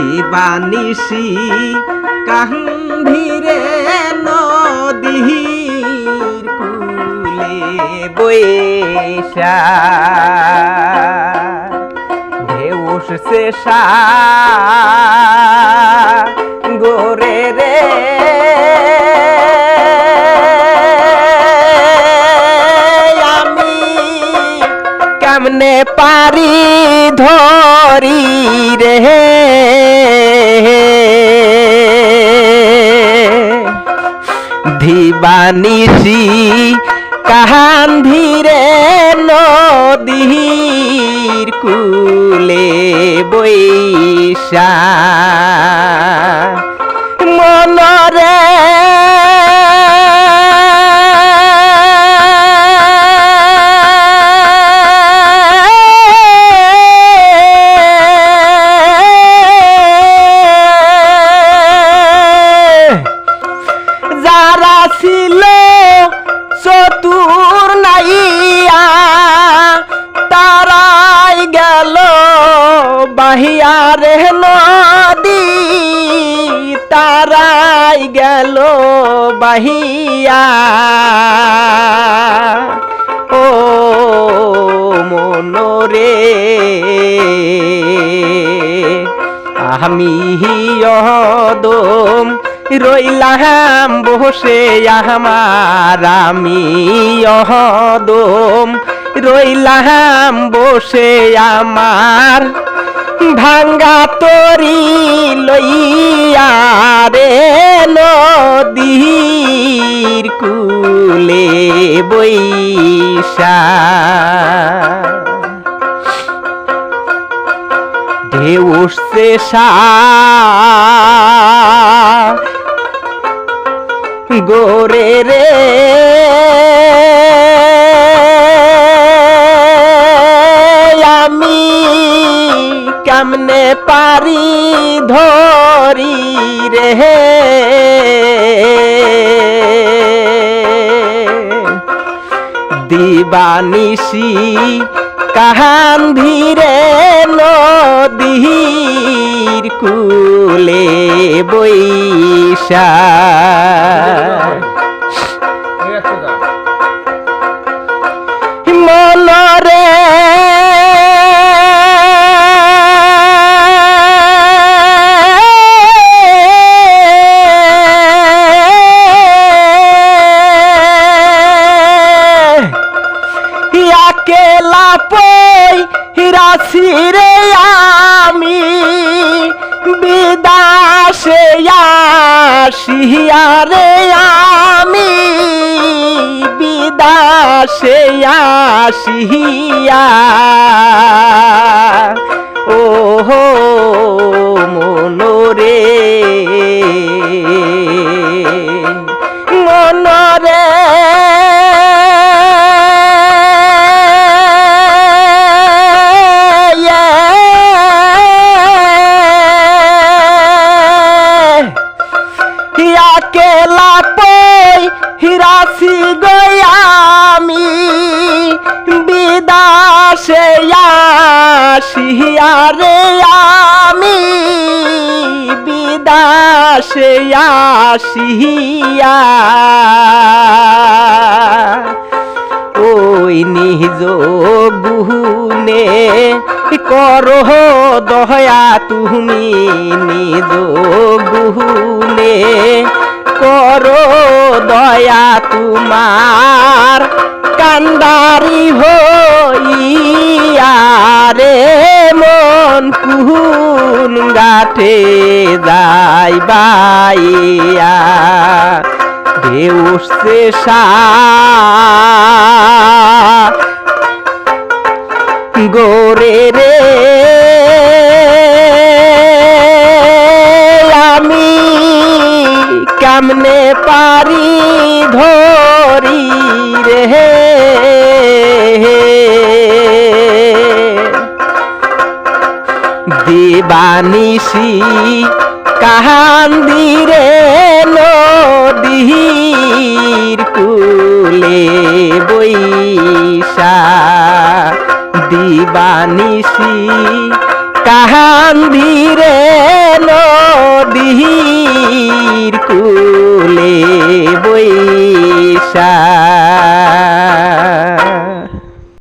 দিবানিসি কাহিরে নদীর কুলে বৈশা ঢেউস সে গোরে কেমনে পারি ধরি রে দিবানিসি কাহান ধীরে নদীর কুলে বৈশা। মনরে যারা ছিল চতুর নাইয়া। তারাই গেল বাহিয়ারে নদী। তারাই গেল বাহিয়া। ও মনরে, আমি অদম রইলাম বসে আমার আমি অহদম। রইলাম বসে আমার ভাঙ্গা তরি লইয়া রে নদীর কুলে বৈশা। ঢেউ উঠছে গোরে রে। আমি কেমনে পারি ধরি রে? দিবানিসি কাহান ধীরে নদীর কুলে বৈশা একেলা পই রাশিরে আমি বিদাসে আসিয়া রে আমি বিদাসে আসিয়া। কেলা পই হিরাসি গয়ামি বিদাসে আসিয়ারে আমি। বিদাসে আসিয়া। ওই নিজ গুহুনে করো দয়া তুমি নিজ দয়া তোমার কান্দারি হইয়া মন কুহুন গাঠে যাই বাইয়া। ঢেউস সে গোরে রে আমি কেমনে পারি? ধরি রে দিবানিসি কাহান্দিরে নদীর কুলে বৈশা। দিবানিসি কাহান্দিরে নদী